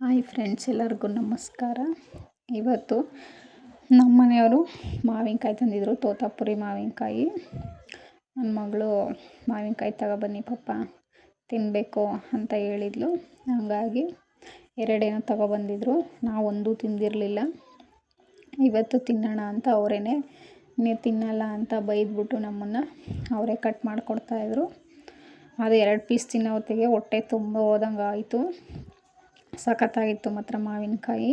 Hi friends, ಎಲ್ಲರಿಗೂ ನಮಸ್ಕಾರ. ಇವತ್ತು ನಮ್ಮ ಮನೆಯವರು ಮಾವಿನಕಾಯಿ ತಂದಿದ್ದರು ತೋತಾಪುರಿ ಮಾವಿನಕಾಯಿ. ನನ್ನ ಮಗಳು ಮಾವಿನಕಾಯಿ ತಗೊಬನ್ನಿ ಪಪ್ಪ ತಿನ್ನಬೇಕು ಅಂತ ಹೇಳಿದ್ಲು. ಹಾಗಾಗಿ ಎರಡೇನೋ ತಗೊಬಂದಿದ್ರು ನಾವು ಒಂದೂ ತಿಂದಿರಲಿಲ್ಲ. ಇವತ್ತು ತಿನ್ನೋಣ ಅಂತ ಅವರೇನೆ ನೀವು ತಿನ್ನಲ್ಲ ಅಂತ ಬೈದ್ಬಿಟ್ಟು ನಮ್ಮನ್ನು ಅವರೇ ಕಟ್ ಮಾಡಿಕೊಡ್ತಾಯಿದ್ರು ಅದು ಎರಡು ಪೀಸ್ ತಿನ್ನೋ ಹೊತ್ತಿಗೆ ಹೊಟ್ಟೆ ತುಂಬ ಹೋದಂಗೆ ಆಯಿತು ಸಖತ್ತಾಗಿತ್ತು ಮಾತ್ರ ಮಾವಿನಕಾಯಿ.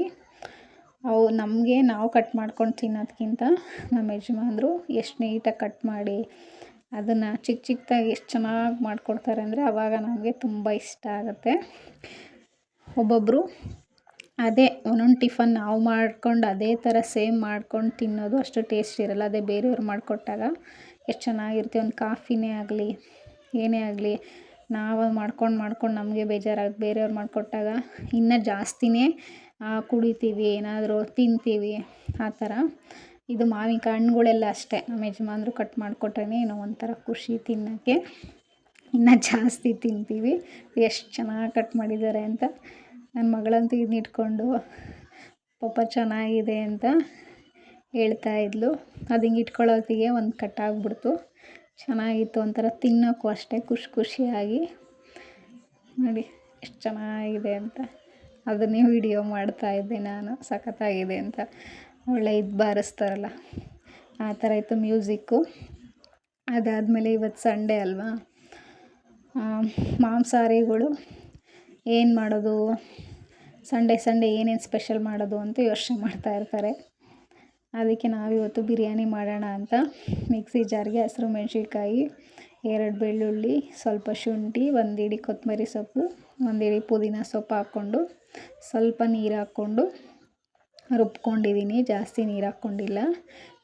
ಅವು ನಮಗೆ ನಾವು ಕಟ್ ಮಾಡ್ಕೊಂಡು ತಿನ್ನೋದಕ್ಕಿಂತ ನಮ್ಮ ಯಜಮಾನ್ರು ಎಷ್ಟು ನೀಟಾಗಿ ಕಟ್ ಮಾಡಿ ಅದನ್ನು ಚಿಕ್ಕ ಚಿಕ್ಕದಾಗಿ ಎಷ್ಟು ಚೆನ್ನಾಗಿ ಮಾಡಿಕೊಡ್ತಾರೆ ಅಂದರೆ ಆವಾಗ ನಮಗೆ ತುಂಬ ಇಷ್ಟ ಆಗುತ್ತೆ. ಒಬ್ಬೊಬ್ಬರು ಅದೇ ಒಂದೊಂದು ಟಿಫನ್ ನಾವು ಮಾಡ್ಕೊಂಡು ಅದೇ ಥರ ಸೇಮ್ ಮಾಡ್ಕೊಂಡು ತಿನ್ನೋದು ಅಷ್ಟು ಟೇಸ್ಟ್ ಇರಲ್ಲ. ಅದೇ ಬೇರೆಯವ್ರು ಮಾಡಿಕೊಟ್ಟಾಗ ಎಷ್ಟು ಚೆನ್ನಾಗಿರುತ್ತೆ. ಒಂದು ಕಾಫಿನೇ ಆಗಲಿ, ಏನೇ ಆಗಲಿ ನಾವು ಮಾಡ್ಕೊಂಡು ಮಾಡ್ಕೊಂಡು ನಮಗೆ ಬೇಜಾರಾಗುತ್ತೆ ಬೇರೆಯವ್ರು ಮಾಡಿಕೊಟ್ಟಾಗ ಇನ್ನೂ ಜಾಸ್ತಿನೇ ಕುಡಿತೀವಿ, ಏನಾದರೂ ತಿಂತೀವಿ, ಆ ಥರ ಇದು ಮಾವಿನಕಾಯಿ ಹಣ್ಣುಗಳೆಲ್ಲ ಅಷ್ಟೇ. ನಮ್ಮ ಯಜಮಾನ್ರು ಕಟ್ ಮಾಡಿಕೊಟ್ರೇ ಏನೋ ಒಂಥರ ಖುಷಿ ತಿನ್ನೋಕ್ಕೆ. ಇನ್ನೂ ಜಾಸ್ತಿ ತಿಂತೀವಿ. ಎಷ್ಟು ಚೆನ್ನಾಗಿ ಕಟ್ ಮಾಡಿದ್ದಾರೆ ಅಂತ. ನನ್ನ ಮಗಳಂತೂ ಇದನ್ನ ಇಟ್ಕೊಂಡು ಪಾಪ ಚೆನ್ನಾಗಿದೆ ಅಂತ ಹೇಳ್ತಾ ಇದ್ಲು. ಅದು ಹಿಂಗೆ ಇಟ್ಕೊಳ್ಳೋತ್ತಿಗೆ ಒಂದು ಕಟ್ಟಾಗ್ಬಿಡ್ತು ಚೆನ್ನಾಗಿತ್ತು ಒಂಥರ ತಿನ್ನೋಕ್ಕೂ ಅಷ್ಟೇ ಖುಷಿ ಖುಷಿಯಾಗಿ. ನೋಡಿ, ಎಷ್ಟು ಚೆನ್ನಾಗಿದೆ ಅಂತ. ಅದನ್ನೇ ವಿಡಿಯೋ ಮಾಡ್ತಾಯಿದ್ದೆ ನಾನು, ಸಖತ್ತಾಗಿದೆ ಅಂತ. ಒಳ್ಳೆ ಇದು ಬಾರಿಸ್ತಾರಲ್ಲ, ಆ ಥರ ಇತ್ತು ಮ್ಯೂಸಿಕ್ಕು ಅದಾದಮೇಲೆ ಇವತ್ತು ಸಂಡೇ ಅಲ್ವಾ? ಮಾಂಸಾಹಾರಿಗಳು ಏನು ಮಾಡೋದು? ಸಂಡೇ ಸಂಡೇ ಏನೇನು ಸ್ಪೆಷಲ್ ಮಾಡೋದು ಅಂತ ಯೋಚನೆ ಮಾಡ್ತಾಯಿರ್ತಾರೆ ಅದಕ್ಕೆ ನಾವಿವತ್ತು ಬಿರಿಯಾನಿ ಮಾಡೋಣ ಅಂತ ಮಿಕ್ಸಿ ಜಾರ್ಗೆ ಹಸಿರು ಮೆಣಸಿನ್ಕಾಯಿ, ಎರಡು ಬೆಳ್ಳುಳ್ಳಿ, ಸ್ವಲ್ಪ ಶುಂಠಿ, ಒಂದು ಕೊತ್ತಂಬರಿ ಸೊಪ್ಪು ಒಂದಿಡಿ ಪುದೀನ ಸೊಪ್ಪು ಹಾಕ್ಕೊಂಡು ಸ್ವಲ್ಪ ನೀರು ಹಾಕ್ಕೊಂಡು ರುಬ್ಕೊಂಡಿದ್ದೀನಿ ಜಾಸ್ತಿ ನೀರು ಹಾಕ್ಕೊಂಡಿಲ್ಲ.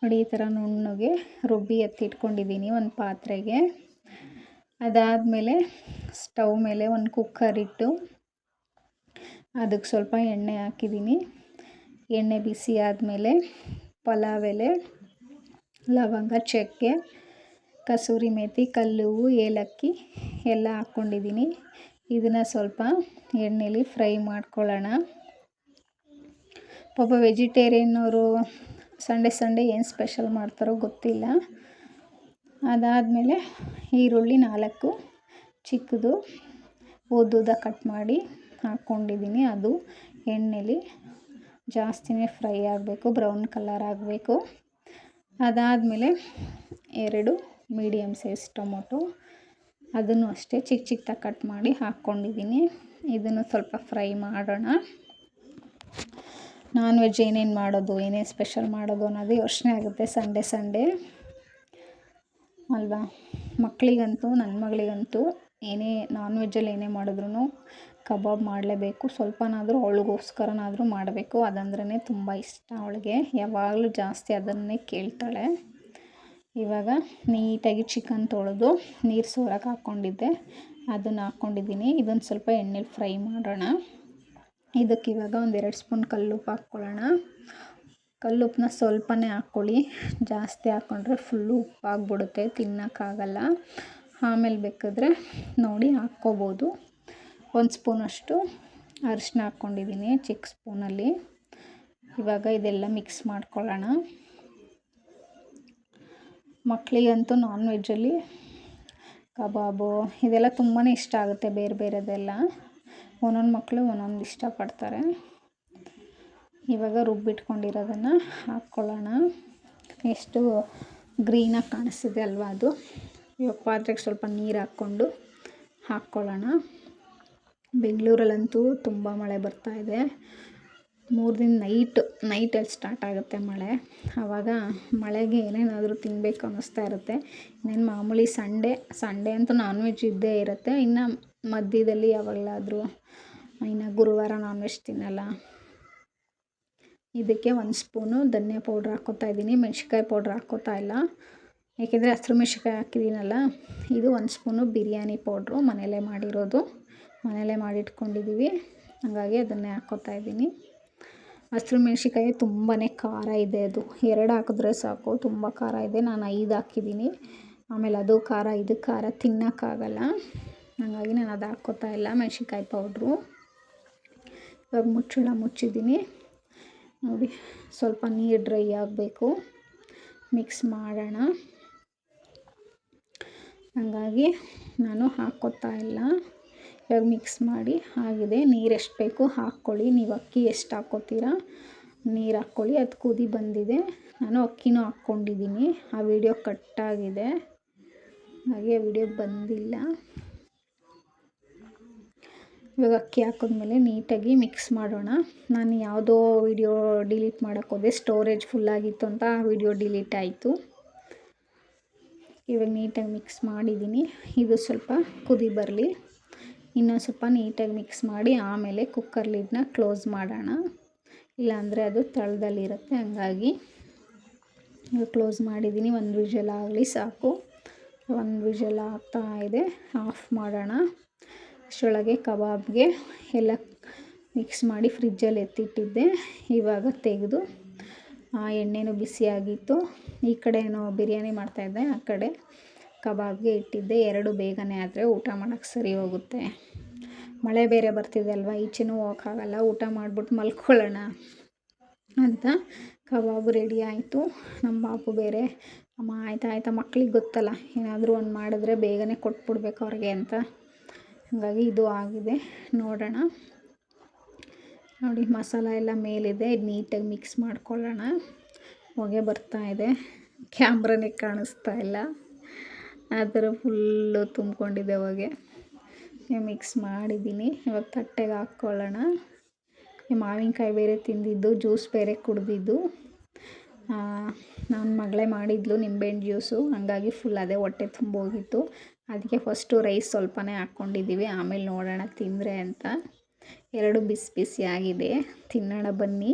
ನೋಡಿ, ಈ ಥರ ನುಣ್ಣಗೆ ರುಬ್ಬಿ ಎತ್ತಿಟ್ಕೊಂಡಿದ್ದೀನಿ ಒಂದು ಪಾತ್ರೆಗೆ. ಅದಾದಮೇಲೆ ಸ್ಟವ್ ಮೇಲೆ ಒಂದು ಕುಕ್ಕರ್ ಇಟ್ಟು ಅದಕ್ಕೆ ಸ್ವಲ್ಪ ಎಣ್ಣೆ ಹಾಕಿದ್ದೀನಿ ಎಣ್ಣೆ ಬಿಸಿ ಆದಮೇಲೆ ಪಲಾವ್ ಎಲೆ ಲವಂಗ, ಚಕ್ಕೆ, ಕಸೂರಿ ಮೇಥಿ ಕಲ್ಲುವು ಏಲಕ್ಕಿ ಎಲ್ಲ ಹಾಕ್ಕೊಂಡಿದ್ದೀನಿ. ಇದನ್ನು ಸ್ವಲ್ಪ ಎಣ್ಣೆಲಿ ಫ್ರೈ ಮಾಡ್ಕೊಳ್ಳೋಣ. ಪಾಪ ವೆಜಿಟೇರಿಯನ್ನವರು ಸಂಡೇ ಸಂಡೇ ಏನು ಸ್ಪೆಷಲ್ ಮಾಡ್ತಾರೋ ಗೊತ್ತಿಲ್ಲ. ಅದಾದಮೇಲೆ ಈರುಳ್ಳಿ ನಾಲ್ಕು, ಚಿಕ್ಕದು ಉದ್ದುದ ಕಟ್ ಮಾಡಿ ಹಾಕ್ಕೊಂಡಿದ್ದೀನಿ. ಅದು ಎಣ್ಣೆಲಿ ಜಾಸ್ತಿನೇ ಫ್ರೈ ಆಗಬೇಕು, ಬ್ರೌನ್ ಕಲರ್ ಆಗಬೇಕು. ಅದಾದಮೇಲೆ ಎರಡು ಮೀಡಿಯಮ್ ಸೈಜ್ ಟೊಮೊಟೊ. ಅದನ್ನು ಅಷ್ಟೇ ಚಿಕ್ಕ ಚಿಕ್ಕದಾಗಿ ಕಟ್ ಮಾಡಿ ಹಾಕ್ಕೊಂಡಿದ್ದೀನಿ. ಇದನ್ನು ಸ್ವಲ್ಪ ಫ್ರೈ ಮಾಡೋಣ. ನಾನ್ ವೆಜ್ ಏನೇನು ಮಾಡೋದು, ಏನೇನು ಸ್ಪೆಷಲ್ ಮಾಡೋದು ಅನ್ನೋದು ಯೋಚನೆ ಆಗುತ್ತೆ ಸಂಡೇ ಸಂಡೇ. ಅಲ್ವಾ? ಮಕ್ಕಳಿಗಂತೂ ನನ್ನ ಮಗಳಿಗಂತೂ ಏನೇ ನಾನ್ ವೆಜ್ಜಲ್ಲಿ ಏನೇ ಮಾಡಿದ್ರೂ ಕಬಾಬ್ ಮಾಡಲೇಬೇಕು. ಸ್ವಲ್ಪನಾದರೂ ಅವಳಿಗೋಸ್ಕರನಾದರೂ ಮಾಡಬೇಕು. ಅದಂದ್ರೇ ತುಂಬ ಇಷ್ಟ ಅವಳಿಗೆ. ಯಾವಾಗಲೂ ಜಾಸ್ತಿ ಅದನ್ನೇ ಕೇಳ್ತಾಳೆ. ಇವಾಗ ನೀಟಾಗಿ ಚಿಕನ್ ತೊಳೆದು ನೀರು ಸೋರಕ್ಕೆ ಹಾಕ್ಕೊಂಡಿದ್ದೆ. ಅದನ್ನು ಹಾಕ್ಕೊಂಡಿದ್ದೀನಿ. ಇದೊಂದು ಸ್ವಲ್ಪ ಎಣ್ಣೆಲಿ ಫ್ರೈ ಮಾಡೋಣ. ಇದಕ್ಕೆ ಇವಾಗ ಒಂದೆರಡು ಸ್ಪೂನ್ ಕಲ್ಲುಪ್ಪು ಹಾಕ್ಕೊಳ್ಳೋಣ. ಕಲ್ಲುಪ್ಪನ್ನ ಸ್ವಲ್ಪನೇ ಹಾಕ್ಕೊಳ್ಳಿ. ಜಾಸ್ತಿ ಹಾಕ್ಕೊಂಡ್ರೆ ಫುಲ್ಲು ಉಪ್ಪಾಗ್ಬಿಡುತ್ತೆ. ತಿನ್ನೋಕ್ಕಾಗಲ್ಲ. ಆಮೇಲೆ ಬೇಕಾದರೆ ನೋಡಿ ಹಾಕ್ಕೋಬೋದು. ಒಂದು ಸ್ಪೂನಷ್ಟು ಅರಿಶಿನ ಹಾಕ್ಕೊಂಡಿದ್ದೀನಿ ಚಿಕ್ಕ ಸ್ಪೂನಲ್ಲಿ. ಇವಾಗ ಇದೆಲ್ಲ ಮಿಕ್ಸ್ ಮಾಡ್ಕೊಳ್ಳೋಣ. ಮಕ್ಕಳಿಗಂತೂ ನಾನ್ ವೆಜ್ಜಲ್ಲಿ ಕಬಾಬು ಇದೆಲ್ಲ ತುಂಬಾ ಇಷ್ಟ ಆಗುತ್ತೆ ಬೇರೆ ಬೇರೆದೆಲ್ಲ. ಒಂದೊಂದು ಮಕ್ಕಳು ಒಂದೊಂದು ಇಷ್ಟಪಡ್ತಾರೆ. ಇವಾಗ ರುಬ್ಬಿಟ್ಕೊಂಡಿರೋದನ್ನು ಹಾಕ್ಕೊಳ್ಳೋಣ. ಎಷ್ಟು ಗ್ರೀನಾಗಿ ಕಾಣಿಸ್ತಿದೆ ಅಲ್ವಾ ಅದು. ಇವಾಗ ಪಾತ್ರೆಗೆ ಸ್ವಲ್ಪ ನೀರು ಹಾಕ್ಕೊಂಡು ಹಾಕ್ಕೊಳ್ಳೋಣ. ಬೆಂಗಳೂರಲ್ಲಂತೂ ತುಂಬ ಮಳೆ ಬರ್ತಾ ಇದೆ. ಮೂರು ದಿನ ನೈಟ್ ನೈಟಲ್ಲಿ ಸ್ಟಾರ್ಟ್ ಆಗುತ್ತೆ ಮಳೆ. ಆವಾಗ ಮಳೆಗೆ ಏನೇನಾದರೂ ತಿನ್ನಬೇಕು ಅನ್ನಿಸ್ತಾ ಇರುತ್ತೆ. ಇನ್ನೇನು ಮಾಮೂಲಿ ಸಂಡೇ ಸಂಡೇ ಅಂತೂ ನಾನ್ ವೆಜ್ ಇದ್ದೇ ಇರುತ್ತೆ. ಇನ್ನು ಮಧ್ಯದಲ್ಲಿ ಯಾವಾಗಲಾದರೂ ಇನ್ನು ಗುರುವಾರ ನಾನ್ ವೆಜ್ ತಿನ್ನಲ್ಲ. ಇದಕ್ಕೆ ಒಂದು ಸ್ಪೂನು ಧನಿಯಾ ಪೌಡ್ರ್ ಹಾಕ್ಕೋತಾ ಇದ್ದೀನಿ. ಮೆಣ್ಸಿನ್ಕಾಯಿ ಪೌಡ್ರ್ ಹಾಕ್ಕೋತಾ ಇಲ್ಲ. ಏಕೆಂದರೆ ಹಸಿರು ಮೆಣ್ಸಿನ್ಕಾಯಿ ಹಾಕಿದ್ದೀನಲ್ಲ, ಇದು ಒಂದು ಸ್ಪೂನು ಬಿರಿಯಾನಿ ಪೌಡ್ರು ಮನೆಯಲ್ಲೇ ಮಾಡಿರೋದು. ಮನೆಯಲ್ಲೇ ಮಾಡಿಟ್ಕೊಂಡಿದ್ದೀವಿ. ಹಾಗಾಗಿ ಅದನ್ನೇ ಹಾಕ್ಕೋತಾ ಇದ್ದೀನಿ. ಹಸಿರು ಮೆಣ್ಸಿನ್ಕಾಯಿ ತುಂಬಾ ಖಾರ ಇದೆ ಅದು. ಎರಡು ಹಾಕಿದ್ರೆ ಸಾಕು. ತುಂಬ ಖಾರ ಇದೆ. ನಾನು ಐದು ಹಾಕಿದ್ದೀನಿ. ಆಮೇಲೆ ಅದು ಖಾರ, ಇದು ಖಾರ ತಿನ್ನೋಕ್ಕಾಗಲ್ಲ. ಹಾಗಾಗಿ ನಾನು ಅದು ಹಾಕ್ಕೋತಾ ಇಲ್ಲ. ಮೆಣಸಿನ್ಕಾಯಿ ಪೌಡ್ರು. ಇವಾಗ ಮುಚ್ಚಳ ಮುಚ್ಚಿದ್ದೀನಿ. ನೋಡಿ, ಸ್ವಲ್ಪ ನೀರು ಡ್ರೈ ಆಗಬೇಕು. ಮಿಕ್ಸ್ ಮಾಡೋಣ. ಹಾಗಾಗಿ ನಾನು ಹಾಕ್ಕೋತಾ ಇಲ್ಲ. ಇವಾಗ ಮಿಕ್ಸ್ ಮಾಡಿ, ಆಗಿದೆ. ನೀರು ಎಷ್ಟು ಬೇಕು ಹಾಕ್ಕೊಳ್ಳಿ. ನೀವು ಅಕ್ಕಿ ಎಷ್ಟು ಹಾಕ್ಕೋತೀರ ನೀರು ಹಾಕ್ಕೊಳ್ಳಿ. ಅದು ಕುದಿ ಬಂದಿದೆ. ನಾನು ಅಕ್ಕಿನೂ ಹಾಕ್ಕೊಂಡಿದ್ದೀನಿ. ಆ ವಿಡಿಯೋ ಕಟ್ಟಾಗಿದೆ ಹಾಗೆ ವಿಡಿಯೋ ಬಂದಿಲ್ಲ. ಇವಾಗ ಅಕ್ಕಿ ಹಾಕಿದ್ಮೇಲೆ ನೀಟಾಗಿ ಮಿಕ್ಸ್ ಮಾಡೋಣ. ನಾನು ಯಾವುದೋ ವಿಡಿಯೋ ಡಿಲೀಟ್ ಮಾಡೋಕ್ಕೆ ಹೋದೆ. ಸ್ಟೋರೇಜ್ ಫುಲ್ಲಾಗಿತ್ತು ಅಂತ ಆ ವಿಡಿಯೋ ಡಿಲೀಟ್ ಆಯಿತು. ಇವಾಗ ನೀಟಾಗಿ ಮಿಕ್ಸ್ ಮಾಡಿದ್ದೀನಿ. ಇದು ಸ್ವಲ್ಪ ಕುದಿ ಬರಲಿ. ಇನ್ನೊಂದು ಸ್ವಲ್ಪ ನೀಟಾಗಿ ಮಿಕ್ಸ್ ಮಾಡಿ ಆಮೇಲೆ ಕುಕ್ಕರ್ ಲಿಡ್ನ ಕ್ಲೋಸ್ ಮಾಡೋಣ. ಇಲ್ಲಾಂದರೆ ಅದು ತಳದಲ್ಲಿರುತ್ತೆ, ಹಂಗಾಗಿ ಕ್ಲೋಸ್ ಮಾಡಿದ್ದೀನಿ. ಒಂದು ವಿಷಲ್ ಆಗಲಿ ಸಾಕು. ಒಂದು ವಿಷಲ್ ಆಗ್ತಾ ಇದೆ, ಆಫ್ ಮಾಡೋಣ. ಅಷ್ಟೊಳಗೆ ಕಬಾಬ್ಗೆ ಎಲ್ಲ ಮಿಕ್ಸ್ ಮಾಡಿ ಫ್ರಿಜ್ಜಲ್ಲಿ ಎತ್ತಿಟ್ಟಿದ್ದೆ, ಇವಾಗ ತೆಗೆದು. ಆ ಎಣ್ಣೆನೂ ಬಿಸಿಯಾಗಿತ್ತು. ಈ ಕಡೆ ಏನೋ ಬಿರಿಯಾನಿ ಮಾಡ್ತಾಯಿದ್ದೆ ಆ ಕಡೆ. ಕಬಾಬ್ಗೆ ಇಟ್ಟಿದ್ದೆ. ಎರಡು ಬೇಗನೆ ಆದರೆ ಊಟ ಮಾಡೋಕ್ಕೆ ಸರಿ ಹೋಗುತ್ತೆ. ಮಳೆ ಬೇರೆ ಬರ್ತಿದೆ ಅಲ್ವಾ? ಈಚೆನೂ ಹೋಗೋಕ್ಕಾಗಲ್ಲ ಊಟ ಮಾಡಿಬಿಟ್ಟು ಮಲ್ಕೊಳ್ಳೋಣ ಅಂತ ಕಬಾಬ್ ರೆಡಿ ಆಯಿತು. ನಮ್ಮ ಬಾಪು ಬೇರೆ, ಅಮ್ಮ ಆಯ್ತಾ ಆಯ್ತಾ ಮಕ್ಳಿಗೆ ಗೊತ್ತಲ್ಲ. ಏನಾದರೂ ಒಂದು ಮಾಡಿದ್ರೆ ಬೇಗನೆ ಕೊಟ್ಬಿಡ್ಬೇಕು ಅವ್ರಿಗೆ ಅಂತ. ಹಾಗಾಗಿ ಇದು ಆಗಿದೆ. ನೋಡೋಣ. ನೋಡಿ, ಮಸಾಲ ಎಲ್ಲ ಮೇಲಿದೆ. ನೀಟಾಗಿ ಮಿಕ್ಸ್ ಮಾಡ್ಕೊಳ್ಳೋಣ. ಹೊಗೆ ಬರ್ತಾ ಇದೆ. ಕ್ಯಾಮ್ರನೇ ಕಾಣಿಸ್ತಾ ಇಲ್ಲ. ಆ ಥರ ಫುಲ್ಲು ತುಂಬ್ಕೊಂಡಿದೆ ಹೊಗೆ ಮಿಕ್ಸ್ ಮಾಡಿದ್ದೀನಿ. ಇವಾಗ ತಟ್ಟೆಗೆ ಹಾಕ್ಕೊಳ್ಳೋಣ. ಮಾವಿನಕಾಯಿ ಬೇರೆ ತಿಂದಿದ್ದು ಜ್ಯೂಸ್ ಬೇರೆ ಕುಡಿದಿದ್ದು. ನನ್ನ ಮಗಳೇ ಮಾಡಿದ್ಲು ನಿಂಬೆಹಣ್ಣು ಜ್ಯೂಸು ಹಾಗಾಗಿ ಫುಲ್ ಅದೇ ಹೊಟ್ಟೆ ತುಂಬೋಗಿತ್ತು. ಅದಕ್ಕೆ ಫಸ್ಟು ರೈಸ್ ಸ್ವಲ್ಪನೇ ಹಾಕ್ಕೊಂಡಿದ್ದೀವಿ ಆಮೇಲೆ ನೋಡೋಣ ತಿಂದರೆ ಅಂತ. ಎರಡು ಬಿಸಿ ಬಿಸಿ ಆಗಿದೆ. ತಿನ್ನೋಣ ಬನ್ನಿ.